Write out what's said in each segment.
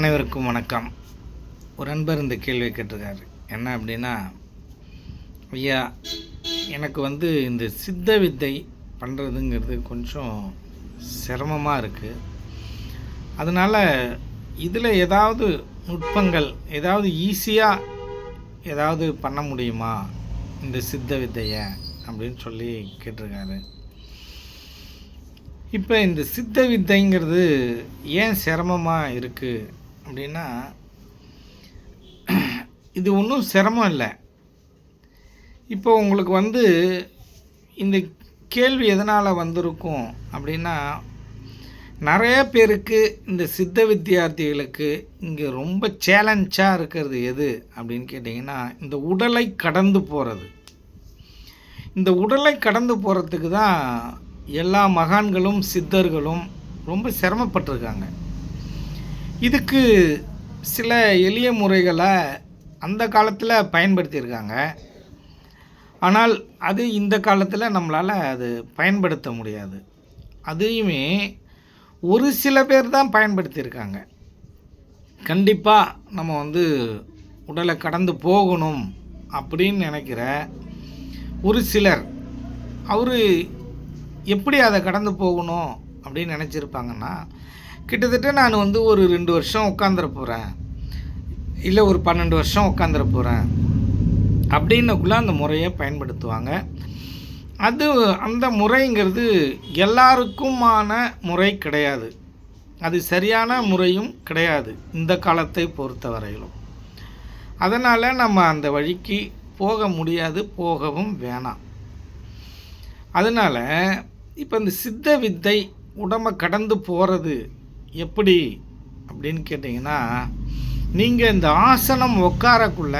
அனைவருக்கும் வணக்கம். ஒரு அன்பர் இந்த கேள்வி கேட்டிருக்காரு. என்ன அப்படின்னா ஐயா எனக்கு வந்து இந்த சித்த வித்தை பண்ணுறதுங்கிறது கொஞ்சம் சிரமமாக இருக்குது அதனால் இதில் ஏதாவது நுட்பங்கள் ஏதாவது ஈஸியாக ஏதாவது பண்ண முடியுமா? இந்த சித்த வித்தையை அப்படின்னு சொல்லி கேட்டிருக்காரு. இப்போ இந்த சித்த வித்தைங்கிறது ஏன் சிரமமாக இருக்குது அப்படின்னா இது ஒன்றும் சிரமம் இல்லை. இப்போ உங்களுக்கு வந்து இந்த கேள்வி எதனால் வந்திருக்கும் அப்படின்னா நிறைய பேருக்கு இந்த சித்த வித்தியார்த்திகளுக்கு இங்கே ரொம்ப சேலஞ்சாக இருக்கிறது எது அப்படின்னு கேட்டிங்கன்னா இந்த உடலை கடந்து போகிறது இந்த உடலை கடந்து போகிறதுக்கு தான் எல்லா மகான்களும் சித்தர்களும் ரொம்ப சிரமப்பட்டிருக்காங்க. இதுக்கு சில எளிய முறைகளை அந்த காலத்தில் பயன்படுத்தியிருக்காங்க. ஆனால் அது இந்த காலத்தில் நம்மளால் அது பயன்படுத்த முடியாது. அதையுமே ஒரு சில பேர் தான் பயன்படுத்தியிருக்காங்க. கண்டிப்பாக நம்ம வந்து உடலை கடந்து போகணும் அப்படின்னு நினைக்கிற ஒரு சிலர் அவர் எப்படி அதை கடந்து போகணும் அப்படின்னு நினச்சிருப்பாங்கன்னா கிட்டத்தட்ட நான் வந்து ஒரு ரெண்டு வருஷம் உட்காந்துட போகிறேன் இல்லை ஒரு பன்னெண்டு வருஷம் உட்காந்துட போகிறேன் அப்படின்னக்குள்ளே அந்த முறையை பயன்படுத்துவாங்க. அது அந்த முறைங்கிறது எல்லாருக்குமான முறை கிடையாது. அது சரியான முறையும் கிடையாது இந்த காலத்தை பொறுத்தவரையிலும். அதனால் நம்ம அந்த வழிக்கு போக முடியாது போகவும் வேணாம். அதனால் இப்போ இந்த சித்த வித்தை உடம்பை கடந்து போகிறது எப்படி அப்படின்னு கேட்டிங்கன்னா நீங்கள் இந்த ஆசனம் உட்காரக்குள்ள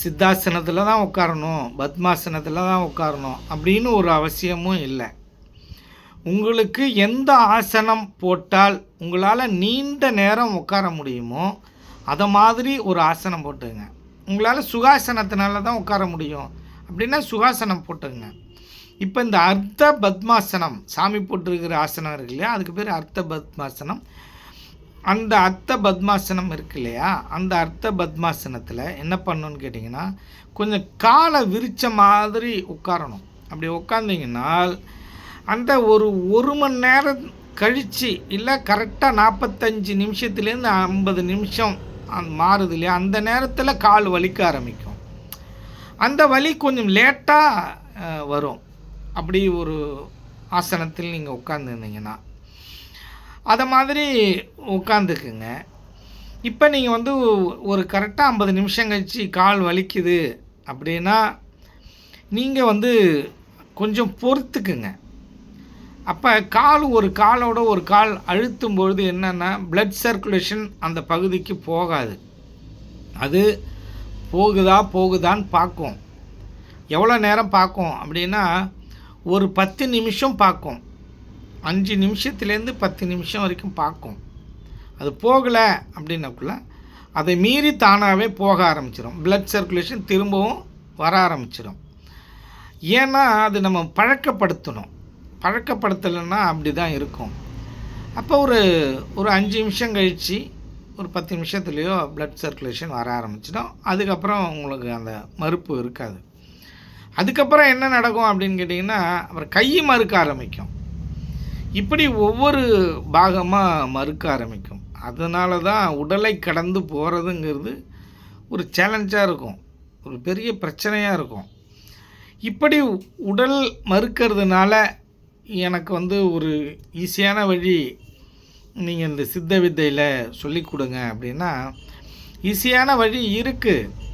சித்தாசனத்தில் தான் உட்காரணும் பத்மாசனத்தில் தான் உட்காரணும் அப்படின்னு ஒரு அவசியமும் இல்லை. உங்களுக்கு எந்த ஆசனம் போட்டால் உங்களால் நீண்ட நேரம் உட்கார முடியுமோ அதை மாதிரி ஒரு ஆசனம் போட்டுங்க. உங்களால் சுகாசனத்தினால தான் உட்கார முடியும். அப்படின்னா சுகாசனம் போட்டுங்க. இப்போ இந்த அர்த்த பத்மாசனம் சாமி போட்டிருக்கிற ஆசனம் இருக்கு இல்லையா? அதுக்கு பேர் அர்த்த பத்மாசனம். அந்த அர்த்த பத்மாசனம் இருக்கு இல்லையா? அந்த அர்த்த பத்மாசனத்தில் என்ன பண்ணணும்னு கேட்டிங்கன்னா கொஞ்சம் காலை விரித்த மாதிரி உட்காரணும். அப்படி உட்காந்திங்கன்னா அந்த ஒரு ஒரு மணி நேரம் கழித்து இல்லை கரெக்டாக நாற்பத்தஞ்சு நிமிஷத்துலேருந்து ஐம்பது நிமிஷம் மாறுது இல்லையா? அந்த நேரத்தில் கால் வலிக்க ஆரம்பிக்கும். அந்த வலி கொஞ்சம் லேட்டாக வரும். அப்படி ஒரு ஆசனத்தில் நீங்கள் உட்காந்துருந்தீங்கன்னா அதை மாதிரி உட்காந்துக்குங்க இப்போ நீங்கள் வந்து ஒரு கரெக்டாக ஐம்பது நிமிஷம் கழிச்சு கால் வலிக்குது அப்படின்னா நீங்கள் வந்து கொஞ்சம் பொறுத்துக்குங்க. அப்போ கால் ஒரு காலோட ஒரு கால் அழுத்தும் பொழுது என்னென்னா பிளட் சர்க்குலேஷன் அந்த பகுதிக்கு போகாது. அது போகுதா போகுதான்னு பார்க்கும். எவ்வளோ நேரம் பார்க்கும் அப்படின்னா ஒரு பத்து நிமிஷம் பார்க்கும். அஞ்சு நிமிஷத்துலேருந்து பத்து நிமிஷம் வரைக்கும் பார்க்கும். அது போகலை அப்படின்னக்குள்ள அதை மீறி தானாகவே போக ஆரம்பிச்சிடும் பிளட் சர்க்குலேஷன் திரும்பவும் வர ஆரம்பிச்சிடும் ஏன்னா அது நம்ம பழக்கப்படுத்தணும். பழக்கப்படுத்தலைன்னா அப்படி தான் இருக்கும். அப்போ ஒரு ஒரு அஞ்சு நிமிஷம் கழித்து ஒரு பத்து நிமிஷத்துலேயோ பிளட் சர்க்குலேஷன் வர ஆரம்பிச்சிடும். அதுக்கப்புறம் உங்களுக்கு அந்த மறுப்பு இருக்காது. அதுக்கப்புறம் என்ன நடக்கும் அப்படின்னு கேட்டிங்கன்னா அப்புறம் கை மறுக்க ஆரம்பிக்கும். இப்படி ஒவ்வொரு பாகமாக மறுக்க ஆரம்பிக்கும். அதனால தான் உடலை கடந்து போகிறதுங்கிறது ஒரு சேலஞ்சாக இருக்கும். ஒரு பெரிய பிரச்சனையாக இருக்கும். இப்படி உடல் மறுக்கிறதுனால எனக்கு வந்து ஒரு ஈஸியான வழி நீங்கள் இந்த சித்த வித்தையில் சொல்லி கொடுங்க அப்படின்னா ஈஸியான வழி இருக்குது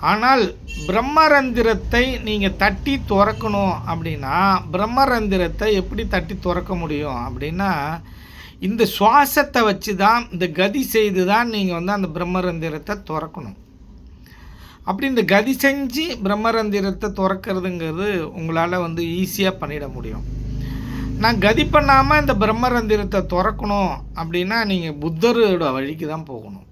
ஆனால் பிரம்மரந்திரத்தை நீங்கள் தட்டி திறக்கணும் அப்படின்னா பிரம்மரந்திரத்தை எப்படி தட்டி திறக்க முடியும் அப்படின்னா இந்த சுவாசத்தை வச்சு தான் இந்த கதி செய்து தான் நீங்கள் வந்து அந்த பிரம்மரந்திரத்தை திறக்கணும். அப்படி இந்த கதி செஞ்சு பிரம்மரந்திரத்தை துறக்கிறதுங்கிறது உங்களால் வந்து ஈஸியாக பண்ணிட முடியும். நான் கதி பண்ணாமல் இந்த பிரம்மரந்திரத்தை திறக்கணும் அப்படின்னா நீங்கள் புத்தரோட வழிக்கு தான் போகணும்.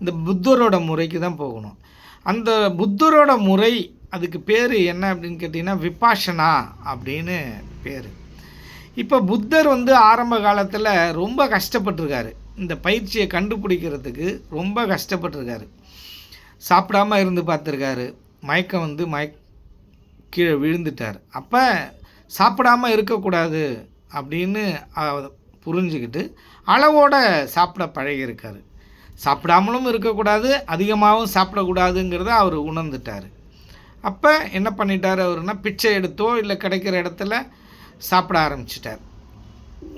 இந்த புத்தரோட முறைக்கு தான் போகணும். அந்த புத்தரோட முறை அதுக்கு பேர் என்ன அப்படின்னு கேட்டிங்கன்னா விபாஷனா அப்படின்னு பேர். இப்போ புத்தர் வந்து ஆரம்ப காலத்தில் ரொம்ப கஷ்டப்பட்டிருக்காரு. இந்த பயிற்சியை கண்டுபிடிக்கிறதுக்கு ரொம்ப கஷ்டப்பட்டிருக்காரு. சாப்பிடாம இருந்து பார்த்துருக்காரு. மயக்கம் வந்து மயக் கீழே விழுந்துட்டார். அப்போ சாப்பிடாம இருக்கக்கூடாது அப்படின்னு புரிஞ்சுக்கிட்டு அளவோட சாப்பிட பழகியிருக்காரு. சாப்பிடாமலும் இருக்கக்கூடாது அதிகமாகவும் சாப்பிடக்கூடாதுங்கிறத அவர் உணர்ந்துட்டார். அப்போ என்ன பண்ணிட்டார் அவருன்னா பிச்சை எடுத்தோ இல்லை கிடைக்கிற இடத்துல சாப்பிட ஆரம்பிச்சிட்டார்.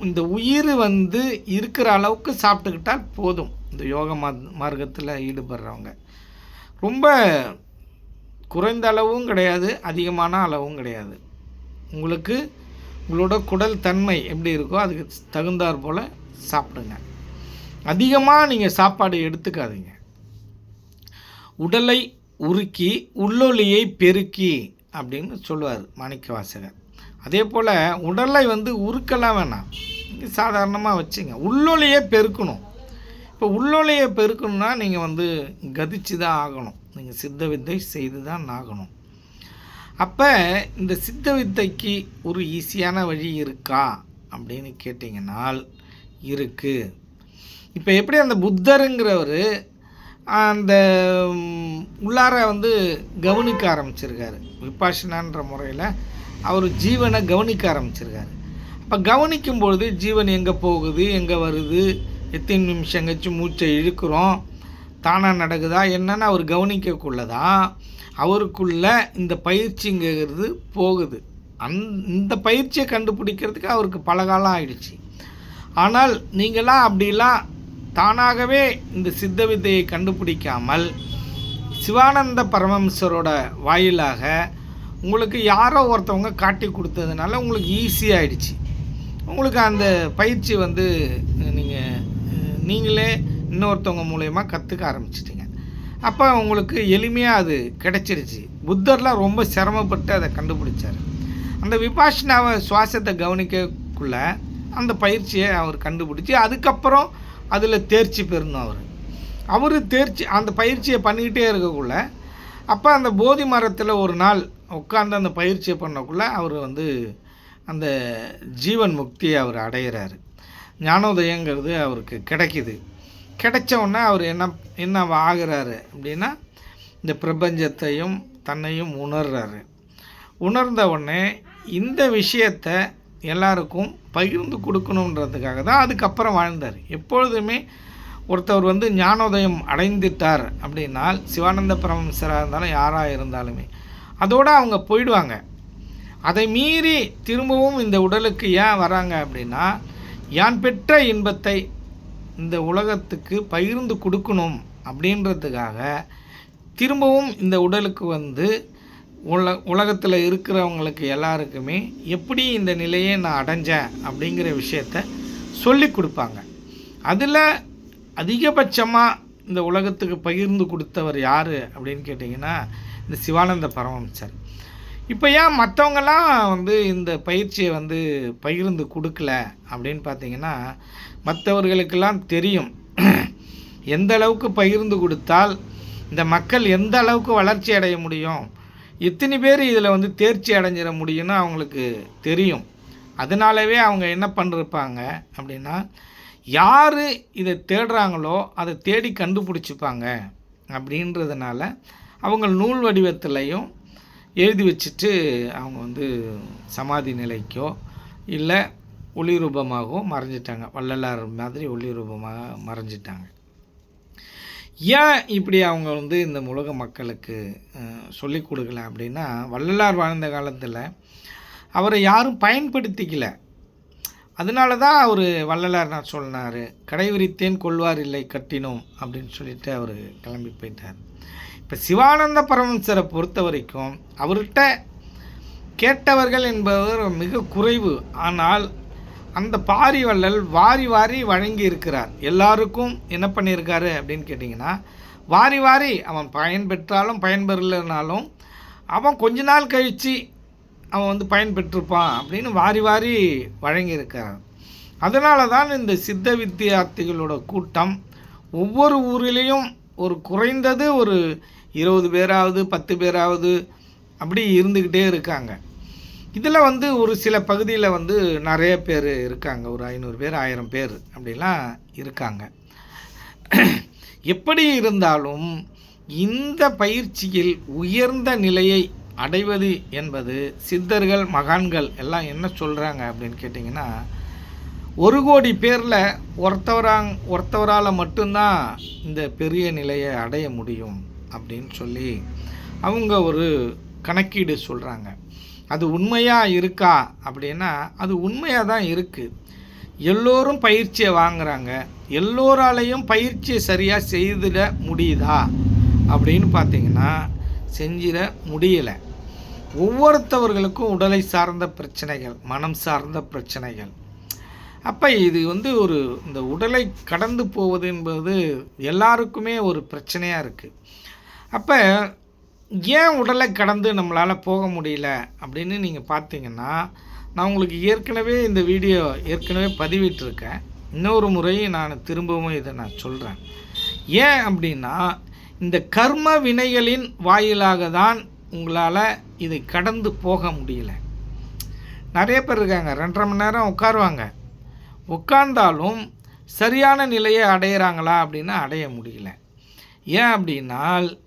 இந்த உயிர் வந்து இருக்கிற அளவுக்கு சாப்பிட்டுக்கிட்டால் போதும். இந்த யோக மார்க்கத்தில் ஈடுபடுறவங்க. ரொம்ப குறைந்த அளவும் கிடையாது அதிகமான அளவும் கிடையாது. உங்களுக்கு உங்களோட குடல் தன்மை எப்படி இருக்கோ அதுக்கு தகுந்தாற் போல் சாப்பிடுங்க. அதிகமாக நீங்கள் சாப்பாடு எடுத்துக்காதீங்க. உடலை உருக்கி உள்ளொலியை பெருக்கி அப்படின்னு சொல்லுவார் மாணிக்க வாசகர் அதே போல் உடலை வந்து உருக்கலாம் வேணாம். சாதாரணமாக வச்சுங்க. உள்ளொலியை பெருக்கணும். இப்போ உள்ளொலியை பெருக்கணும்னா நீங்கள் வந்து கதிச்சு தான் ஆகணும். நீங்கள் சித்த வித்தை செய்து தான் ஆகணும். அப்போ இந்த சித்த வித்தைக்கு ஒரு ஈஸியான வழி இருக்கா அப்படின்னு கேட்டிங்கன்னால் இருக்குது இப்போ எப்படி அந்த புத்தருங்கிறவர் அந்த உள்ளார வந்து கவனிக்க ஆரம்பிச்சிருக்காரு. விபாஷனான்ற முறையில் அவர் ஜீவனை கவனிக்க ஆரம்பிச்சிருக்காரு. அப்போ கவனிக்கும் பொழுது ஜீவன் எங்கே போகுது எங்கே வருது எத்தனை நிமிஷம் கழிச்சு மூச்சை இழுக்கிறோம் தானாக நடக்குதா என்னன்னு அவர் கவனிக்கக்குள்ளதா அவருக்குள்ள இந்த பயிற்சிங்கிறது போகுது. அந் இந்த பயிற்சியை கண்டுபிடிக்கிறதுக்கு அவருக்கு பல காலம் ஆயிடுச்சு. ஆனால் நீங்களாம் அப்படிலாம் தானாகவே இந்த சித்த வித்தையை கண்டுபிடிக்காமல் சிவானந்த பரமஹம்சரோட வாயிலாக உங்களுக்கு யாரோ ஒருத்தவங்க காட்டி கொடுத்ததுனால உங்களுக்கு ஈஸியாகிடுச்சு உங்களுக்கு அந்த பயிற்சி வந்து நீங்கள் நீங்களே இன்னொருத்தவங்க மூலயமா கற்றுக்க ஆரம்பிச்சிட்டிங்க. அப்போ உங்களுக்கு எளிமையாக அது கிடச்சிருச்சு. புத்தர்லாம் ரொம்ப சிரமப்பட்டு அதை கண்டுபிடிச்சார். அந்த விபாஷனாவை சுவாசத்தை கவனிக்கக்குள்ள அந்த பயிற்சியை அவர் கண்டுபிடிச்சி அதுக்கப்புறம் அதில் தேர்ச்சி பெறணும் அவர். அவர் தேர்ச்சி அந்த பயிற்சியை பண்ணிக்கிட்டே இருக்கக்குள்ள அப்போ அந்த போதி மரத்தில் ஒரு நாள் உட்காந்து அந்த பயிற்சியை பண்ணக்குள்ள அவர் வந்து அந்த ஜீவன் முக்தியை அவர் அடையிறாரு. ஞானோதயங்கிறது அவருக்கு கிடைக்குது. கிடைச்ச உடனே அவர் என்ன என்ன ஆகிறாரு அப்படின்னா இந்த பிரபஞ்சத்தையும் தன்னையும் உணர்றாரு. உணர்ந்த உடனே இந்த விஷயத்தை எல்லாருக்கும் பகிர்ந்து கொடுக்கணுன்றதுக்காக தான் அதுக்கப்புறம் வாழ்ந்தார். எப்பொழுதுமே ஒருத்தவர் வந்து ஞானோதயம் அடைந்துட்டார் அப்படின்னால் சிவானந்த பரமசராக இருந்தாலும் யாராக இருந்தாலுமே அதோடு அவங்க போயிடுவாங்க. அதை மீறி திரும்பவும் இந்த உடலுக்கு ஏன் வராங்க அப்படின்னா யான் பெற்ற இன்பத்தை இந்த உலகத்துக்கு பகிர்ந்து கொடுக்கணும் அப்படின்றதுக்காக திரும்பவும் இந்த உடலுக்கு வந்து உல உலகத்தில் இருக்கிறவங்களுக்கு எல்லாருக்குமே எப்படி இந்த நிலையை நான் அடைஞ்சேன் அப்படிங்கிற விஷயத்த சொல்லி கொடுப்பாங்க. அதில் அதிகபட்சமாக இந்த உலகத்துக்கு பகிர்ந்து கொடுத்தவர் யார் அப்படின்னு கேட்டிங்கன்னா இந்த சிவானந்த பரமம்சர் இப்போ ஏன் மற்றவங்கெல்லாம் வந்து இந்த பயிற்சியை வந்து பகிர்ந்து கொடுக்கல அப்படின்னு பார்த்தீங்கன்னா மற்றவர்களுக்கெல்லாம் தெரியும். எந்த அளவுக்கு பகிர்ந்து கொடுத்தால் இந்த மக்கள் எந்த அளவுக்கு வளர்ச்சி அடைய முடியும் எத்தனை பேர் இதில் வந்து தேர்ச்சி அடைஞ்சிட முடியும்னு அவங்களுக்கு தெரியும். அதனாலவே அவங்க என்ன பண்ணிருப்பாங்க அப்படின்னா யார் இதை தேடுறாங்களோ அதை தேடி கண்டுபிடிச்சிப்பாங்க அப்படின்றதுனால அவங்க நூல் வடிவத்திலையும் எழுதி வச்சுட்டு அவங்க வந்து சமாதி நிலைக்கோ இல்லை ஒளி மறைஞ்சிட்டாங்க. வள்ளலார் மாதிரி ஒளி ரூபமாக மறைஞ்சிட்டாங்க. ஏன் இப்படி அவங்க வந்து இந்த உலக மக்களுக்கு சொல்லி கொடுக்கல அப்படின்னா வள்ளலார் வாழ்ந்த காலத்தில் அவரை யாரும் பயன்படுத்திக்கல. அதனால தான் அவர் வள்ளலார் நான் சொன்னார் கடைவிரித்தேன் கொள்வார் இல்லை கட்டினோம் அப்படின்னு சொல்லிட்டு அவர் கிளம்பி போயிட்டார். இப்போ சிவானந்த பரமசரை பொறுத்த வரைக்கும் அவர்கிட்ட கேட்டவர்கள் என்பவர் மிக குறைவு. ஆனால் அந்த பாரி வள்ளல் வாரி வாரி வழங்கி இருக்கிறார். எல்லாருக்கும் என்ன பண்ணியிருக்காரு அப்படின்னு கேட்டிங்கன்னா வாரி வாரி அவன் பயன் பெற்றாலும் பயன்பெறலைனாலும் அவன் கொஞ்ச நாள் கழித்து அவன் வந்து பயன்பெற்றிருப்பான் அப்படின்னு வாரி வாரி வழங்கியிருக்கிறான் அதனால தான் இந்த சித்த வித்தியார்த்திகளோட கூட்டம் ஒவ்வொரு ஊரிலையும் ஒரு குறைந்தது ஒரு இருபது பேராவது பத்து பேராவது அப்படி இருந்துக்கிட்டே இருக்காங்க. இதில் வந்து ஒரு சில பகுதியில் வந்து நிறைய பேர் இருக்காங்க. ஒரு ஐநூறு பேர் ஆயிரம் பேர் அப்படிலாம் இருக்காங்க. எப்படி இருந்தாலும் இந்த பயிற்சியில் உயர்ந்த நிலையை அடைவது என்பது சித்தர்கள் மகான்கள் எல்லாம் என்ன சொல்கிறாங்க அப்படின்னு கேட்டிங்கன்னா ஒரு கோடி பேரில் ஒருத்தவராங் ஒருத்தவரால் மட்டும்தான் இந்த பெரிய நிலையை அடைய முடியும் அப்படின்னு சொல்லி அவங்க ஒரு கணக்கீடு சொல்கிறாங்க அது உண்மையாக இருக்கா அப்படின்னா அது உண்மையாக தான் இருக்குது எல்லோரும் பயிற்சியை வாங்குகிறாங்க எல்லோராலையும் பயிற்சியை சரியாக செய்திட முடியுதா அப்படின்னு பார்த்தீங்கன்னா செஞ்சிட முடியலை. ஒவ்வொருத்தவர்களுக்கும் உடலை சார்ந்த பிரச்சனைகள் மனம் சார்ந்த பிரச்சனைகள். அப்போ இது வந்து ஒரு இந்த உடலை கடந்து போவது என்பது எல்லாருக்குமே ஒரு பிரச்சனையாக இருக்குது அப்போ ஏன் உடலை கடந்து நம்மளால் போக முடியல அப்படின்னு நீங்கள் பார்த்தீங்கன்னா நான் உங்களுக்கு ஏற்கனவே இந்த வீடியோ ஏற்கனவே பதிவிட்டிருக்கேன். இன்னொரு முறையும் நான் திரும்பவும் இதை நான் சொல்கிறேன் ஏன் அப்படின்னா இந்த கர்ம வினைகளின் வாயிலாக தான் உங்களால் இதை கடந்து போக முடியல. நிறைய பேர் இருக்காங்க ரெண்டரை மணி நேரம் உட்காருவாங்க. உட்கார்ந்தாலும் சரியான நிலையை அடையிறாங்களா அப்படின்னா அடைய முடியல. ஏன் அப்படின்னால்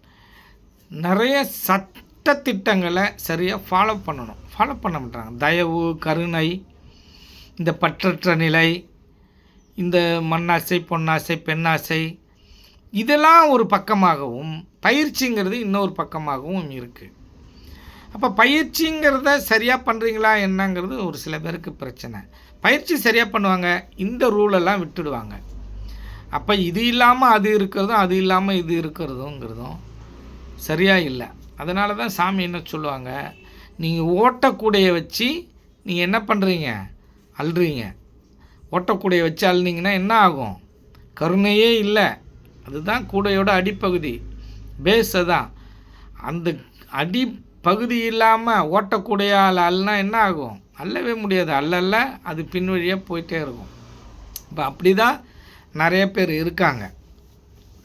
நிறைய சட்ட திட்டங்களை சரியாக ஃபாலோ பண்ணணும். ஃபாலோ பண்ண மாட்டாங்க. தயவு கருணை இந்த பற்றற்ற நிலை இந்த மண்ணாசை பொன்னாசை பெண்ணாசை இதெல்லாம் ஒரு பக்கமாகவும் பயிற்சிங்கிறது இன்னொரு பக்கமாகவும் இருக்குது அப்போ பயிற்சிங்கிறத சரியாக பண்ணுறீங்களா என்னங்கிறது ஒரு சில பேருக்கு பிரச்சனை. பயிற்சி சரியாக பண்ணுவாங்க இந்த ரூலெல்லாம் விட்டுடுவாங்க. அப்போ இது இல்லாமல் அது இருக்கிறதும் அது இல்லாமல் இது இருக்கிறதுங்கிறதும் சரியாக இல்லை. அதனால தான் சாமி என்ன சொல்லுவாங்க? நீங்கள் ஓட்டக்கூடைய வச்சு நீங்கள் என்ன பண்ணுறீங்க அழுறீங்க ஓட்டக்கூடைய வச்சு அழுனீங்கன்னா என்ன ஆகும்? கருணையே இல்லை. அதுதான் கூடையோட அடிப்பகுதி. பேஸ் தான் அந்த அடிப்பகுதி இல்லாமல் ஓட்டக்கூடையால் அல்லனா என்ன ஆகும்? அல்லவே முடியாது. அல்லல்ல அது பின்வழியாக போயிட்டே இருக்கும். இப்போ அப்படி தான் நிறைய பேர் இருக்காங்க.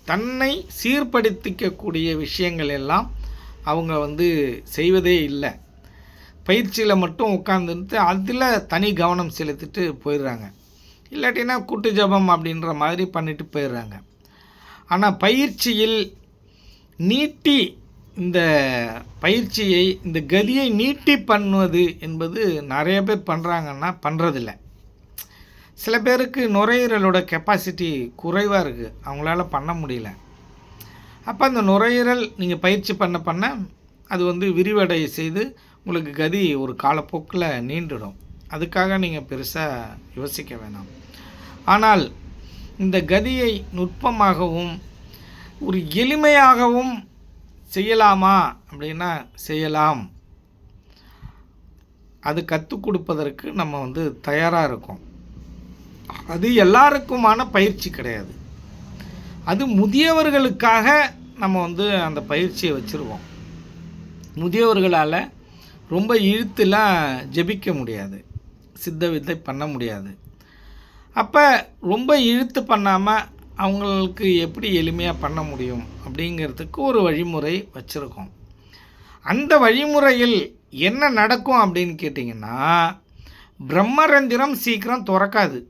தன்னை சீர்படுத்திக்கக்கூடிய விஷயங்கள் எல்லாம் அவங்க வந்து செய்வதே இல்லை. பயிற்சியில் மட்டும் உட்காந்துட்டு அதில் தனி கவனம் செலுத்திட்டு போயிடுறாங்க. இல்லாட்டினா கூட்டு ஜபம் அப்படின்ற மாதிரி பண்ணிட்டு போயிடுறாங்க. ஆனால் பயிற்சியில் நீட்டி இந்த பயிற்சியை இந்த கதியை நீட்டி பண்ணுவது என்பது நிறைய பேர் பண்ணுறாங்கன்னா பண்ணுறதில்ல சில பேருக்கு நுரையீரலோட கெப்பாசிட்டி குறைவாக இருக்குது அவங்களால பண்ண முடியல. அப்போ அந்த நுரையீரல் நீங்கள் பயிற்சி பண்ண பண்ண அது வந்து விரிவடை செய்து உங்களுக்கு கதி ஒரு காலப்போக்கில் நீண்டுடும். அதுக்காக நீங்கள் பெருசாக யோசிக்க வேணாம். ஆனால் இந்த கதியை நுட்பமாகவும் ஒரு எளிமையாகவும் செய்யலாமா அப்படின்னா செய்யலாம். அது கற்றுக் கொடுப்பதற்கு நம்ம வந்து தயாராக இருக்கோம். அது எல்லாருக்குமான பயிற்சி கிடையாது. அது முதியவர்களுக்காக நம்ம வந்து அந்த பயிற்சியை வச்சுருவோம். முதியவர்களால் ரொம்ப இழுத்துலாம் ஜெபிக்க முடியாது. சித்த வித்தை பண்ண முடியாது. அப்போ ரொம்ப இழுத்து பண்ணாமல் அவங்களுக்கு எப்படி எளிமையாக பண்ண முடியும் அப்படிங்கிறதுக்கு ஒரு வழிமுறை வச்சுருக்கோம். அந்த வழிமுறையில் என்ன நடக்கும் அப்படின்னு கேட்டிங்கன்னா பிரம்மரந்திரம் சீக்கிரம் திறக்காது.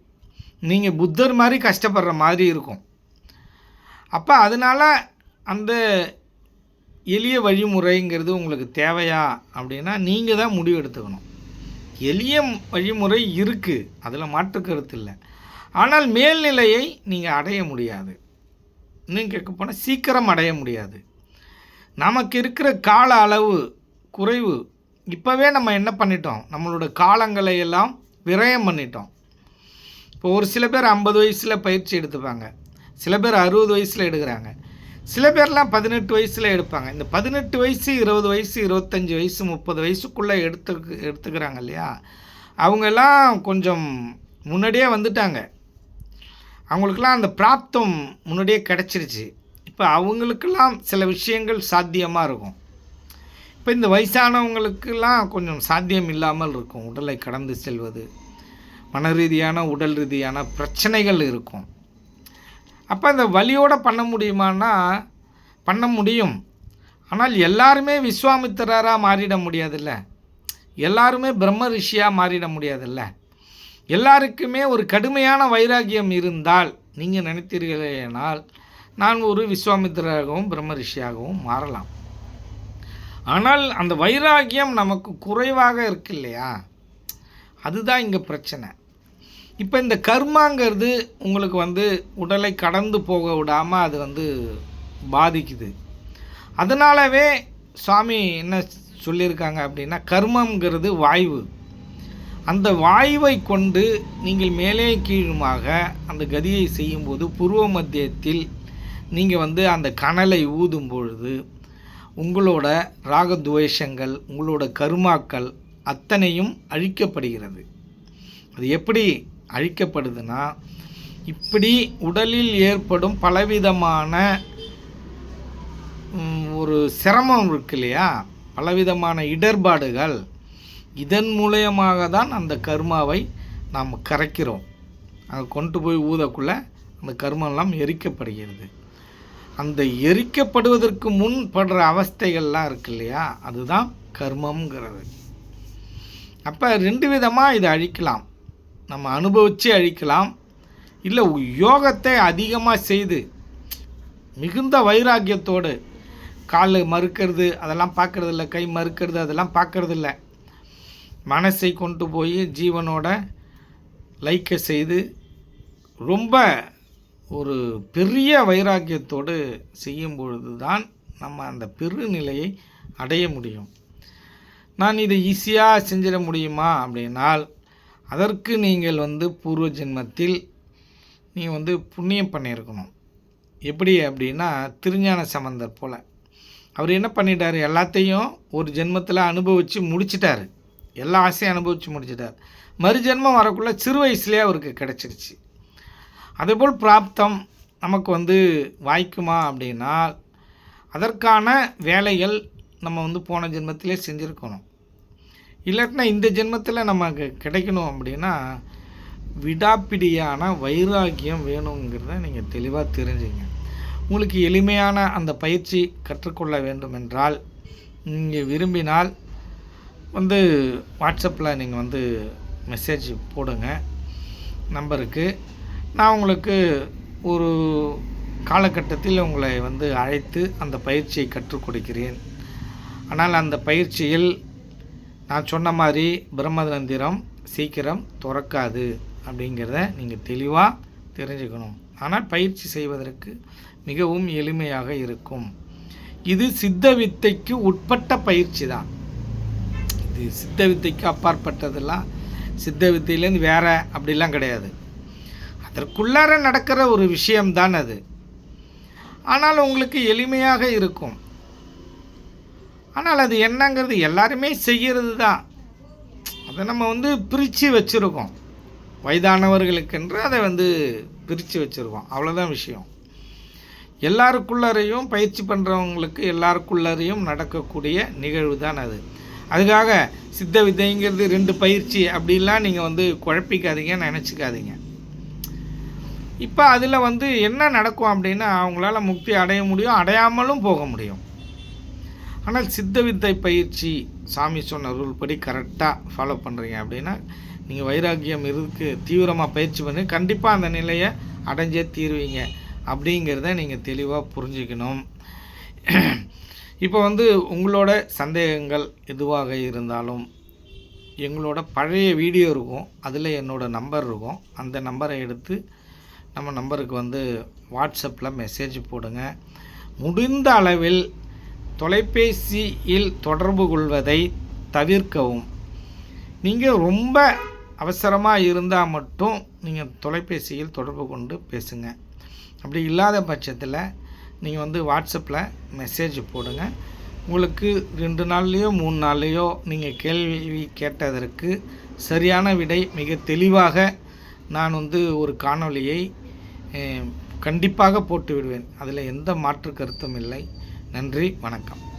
நீங்கள் புத்தர் மாதிரி கஷ்டப்படுற மாதிரி இருக்கும். அப்போ அதனால் அந்த எளிய வழிமுறைங்கிறது உங்களுக்கு தேவையா அப்படின்னா நீங்கள் தான் முடிவு எடுத்துக்கணும். எளிய வழிமுறை இருக்குது அதில் மாற்று கருத்து இல்லை. ஆனால் மேல்நிலையை நீங்கள் அடைய முடியாது. இன்னும் கேட்க போனால் சீக்கிரம் அடைய முடியாது. நமக்கு இருக்கிற கால அளவு குறைவு இப்போவே நம்ம என்ன பண்ணிட்டோம்? நம்மளோட காலங்களை எல்லாம் விரயம் பண்ணிட்டோம். இப்போ ஒரு சில பேர் ஐம்பது வயசில் பயிற்சி எடுத்துப்பாங்க. சில பேர் அறுபது வயசில் எடுக்கிறாங்க. சில பேர்லாம் பதினெட்டு வயசில் எடுப்பாங்க. இந்த பதினெட்டு வயசு இருபது வயசு இருபத்தஞ்சி வயசு முப்பது வயசுக்குள்ளே எடுத்து எடுத்துக்கிறாங்க இல்லையா? அவங்கெல்லாம் கொஞ்சம் முன்னாடியே வந்துட்டாங்க. அவங்களுக்கெல்லாம் அந்த பிராப்தம் முன்னாடியே கிடச்சிருச்சு. இப்போ அவங்களுக்கெல்லாம் சில விஷயங்கள் சாத்தியமாக இருக்கும். இப்போ இந்த வயசானவங்களுக்கெல்லாம் கொஞ்சம் சாத்தியம் இல்லாமல் இருக்கும். உடலை கடந்து செல்வது. மன ரீதியான உடல் ரீதியான பிரச்சனைகள் இருக்கும். அப்போ அந்த வலியோடு பண்ண முடியுமான்னா பண்ண முடியும். ஆனால் எல்லாருமே விஸ்வாமித்திரராக மாறிட முடியாதுல்ல. எல்லாருமே பிரம்ம ரிஷியாக மாறிட முடியாதுல்ல. எல்லாருக்குமே ஒரு கடுமையான வைராகியம் இருந்தால் நீங்கள் நினைத்தீர்களேனால் நான் ஒரு விஸ்வாமித்திராகவும் பிரம்ம ரிஷியாகவும் மாறலாம். ஆனால் அந்த வைராகியம் நமக்கு குறைவாக இருக்கு இல்லையா? அதுதான் இங்கே பிரச்சனை. இப்போ இந்த கர்மாங்கிறது உங்களுக்கு வந்து உடலை கடந்து போக விடாமல் அது வந்து பாதிக்குது. அதனாலவே சுவாமி என்ன சொல்லியிருக்காங்க அப்படின்னா கர்மங்கிறது வாய்வு. அந்த வாயுவை கொண்டு நீங்கள் மேலே கீழுமாக அந்த கதியை செய்யும்போது பூர்வ மத்தியத்தில் நீங்கள் வந்து அந்த கனலை ஊதும் பொழுது உங்களோட ராகத்வேஷங்கள் உங்களோட கருமாக்கள் அத்தனையும் அழிக்கப்படுகிறது. அது எப்படி அழிக்கப்படுதுன்னா இப்படி உடலில் ஏற்படும் பலவிதமான ஒரு சிரமம் இருக்கு இல்லையா? பலவிதமான இடர்பாடுகள். இதன் மூலயமாக தான் அந்த கர்மாவை நாம் கரைக்கிறோம். அதை கொண்டு போய் ஊதக்குள்ள அந்த கர்மெல்லாம் எரிக்கப்படுகிறது. அந்த எரிக்கப்படுவதற்கு முன் படுற அவஸ்தைகள்லாம் இருக்கு இல்லையா? அதுதான் கர்மம்ங்கிறது. அப்போ ரெண்டு விதமாக இதை அழிக்கலாம். நம்ம அனுபவித்து அழிக்கலாம். இல்லை யோகத்தை அதிகமாக செய்து மிகுந்த வைராக்கியத்தோடு கால் மறுக்கிறது அதெல்லாம் பார்க்கறது இல்லை கை மறுக்கிறது அதெல்லாம் பார்க்கறது இல்லை மனசை கொண்டு போய் ஜீவனோட லைக்க செய்து ரொம்ப ஒரு பெரிய வைராக்கியத்தோடு செய்யும் பொழுது தான் நம்ம அந்த பெருநிலையை அடைய முடியும். நான் இதை ஈஸியாக செஞ்சிட முடியுமா? அப்படின்னால் அதற்கு நீங்கள் வந்து பூர்வ ஜென்மத்தில் நீங்கள் வந்து புண்ணியம் பண்ணியிருக்கணும். எப்படி அப்படின்னா திருஞான சம்பந்தர் போல். அவர் என்ன பண்ணிட்டார்? எல்லாத்தையும் ஒரு ஜென்மத்தில் அனுபவித்து முடிச்சிட்டார். எல்லா ஆசையும் அனுபவித்து முடிச்சிட்டார். மறுஜென்மம் வரக்குள்ள சிறு வயசுலேயே அவருக்கு கிடச்சிருச்சு. அதேபோல் பிராப்தம் நமக்கு வந்து வாய்க்குமா அப்படின்னா அதற்கான வேலைகள் நம்ம வந்து போன ஜென்மத்திலே செஞ்சுருக்கணும். இல்லாட்டினா இந்த ஜென்மத்தில் நமக்கு கிடைக்கணும் அப்படின்னா விடாப்பிடியான வைராக்கியம் வேணுங்கிறத நீங்கள் தெளிவாக தெரிஞ்சுங்க. உங்களுக்கு எளிமையான அந்த பயிற்சி கற்றுக்கொள்ள வேண்டும் என்றால் நீங்கள் விரும்பினால் வந்து வாட்ஸ்அப்பில் நீங்கள் வந்து மெசேஜ் போடுங்க. நம்பருக்கு. நான் உங்களுக்கு ஒரு காலகட்டத்தில் உங்களை வந்து அழைத்து அந்த பயிற்சியை கற்றுக் கொடுக்கிறேன். ஆனால் அந்த பயிற்சியில் நான் சொன்ன மாதிரி பிரம்மதந்திரம் சீக்கிரம் துறக்காது அப்படிங்கிறத நீங்கள் தெளிவாக தெரிஞ்சுக்கணும். ஆனால் பயிற்சி செய்வதற்கு மிகவும் எளிமையாக இருக்கும். இது சித்த வித்தைக்கு உட்பட்ட பயிற்சி தான். இது சித்த வித்தைக்கு அப்பாற்பட்டதெல்லாம் சித்த வித்தையிலேருந்து வேற அப்படிலாம் கிடையாது. அதற்குள்ளார நடக்கிற ஒரு விஷயம்தான் அது. ஆனால் உங்களுக்கு எளிமையாக இருக்கும். ஆனால் அது என்னங்கிறது எல்லாருமே செய்கிறது தான். அதை நம்ம வந்து பிரித்து வச்சுருக்கோம். வயதானவர்களுக்கென்று அதை வந்து பிரித்து வச்சுருக்கோம். அவ்வளோதான் விஷயம். எல்லாருக்குள்ளரையும் பயிற்சி பண்ணுறவங்களுக்கு எல்லாருக்குள்ளரையும் நடக்கக்கூடிய நிகழ்வு தான் அது. அதுக்காக சித்த வித்தைங்கிறது ரெண்டு பயிற்சி அப்படிலாம் நீங்கள் வந்து குழப்பிக்காதீங்க நினச்சிக்காதீங்க. இப்போ அதில் வந்து என்ன நடக்கும் அப்படின்னா அவங்களால முக்தி அடைய முடியும் அடையாமலும் போக முடியும். ஆனால் சித்த வித்தை பயிற்சி சாமி சொன்ன ரூல் படி கரெக்டாக ஃபாலோ பண்ணுறீங்க அப்படின்னா நீங்கள் வைராக்கியம் இருக்கு தீவிரமாக பயிற்சி பண்ணி கண்டிப்பாக அந்த நிலையை அடைஞ்சே தீருவீங்க அப்படிங்கிறத நீங்கள் தெளிவாக புரிஞ்சுக்கணும். இப்போ வந்து உங்களோட சந்தேகங்கள் எதுவாக இருந்தாலும் எங்களோட பழைய வீடியோ இருக்கும் அதில் என்னோடய நம்பர் இருக்கும். அந்த நம்பரை எடுத்து நம்ம நம்பருக்கு வந்து வாட்ஸ்அப்பில் மெசேஜ் போடுங்க. முடிந்த அளவில் தொலைபேசியில் தொடர்பு கொள்வதை தவிர்க்கவும். நீங்கள் ரொம்ப அவசரமாக இருந்தால் மட்டும் நீங்கள் தொலைபேசியில் தொடர்பு கொண்டு பேசுங்க. அப்படி இல்லாத பட்சத்தில் நீங்கள் வந்து வாட்ஸ்அப்பில் மெசேஜ் போடுங்க. உங்களுக்கு ரெண்டு நாள்லேயோ மூணு நாள்லேயோ நீங்கள் கேள்வி கேட்டதற்கு சரியான விடை மிக தெளிவாக நான் வந்து ஒரு காணொளியை கண்டிப்பாக போட்டு விடுவேன். அதில் எந்த மாற்று கருத்தும் இல்லை. நன்றி வணக்கம்.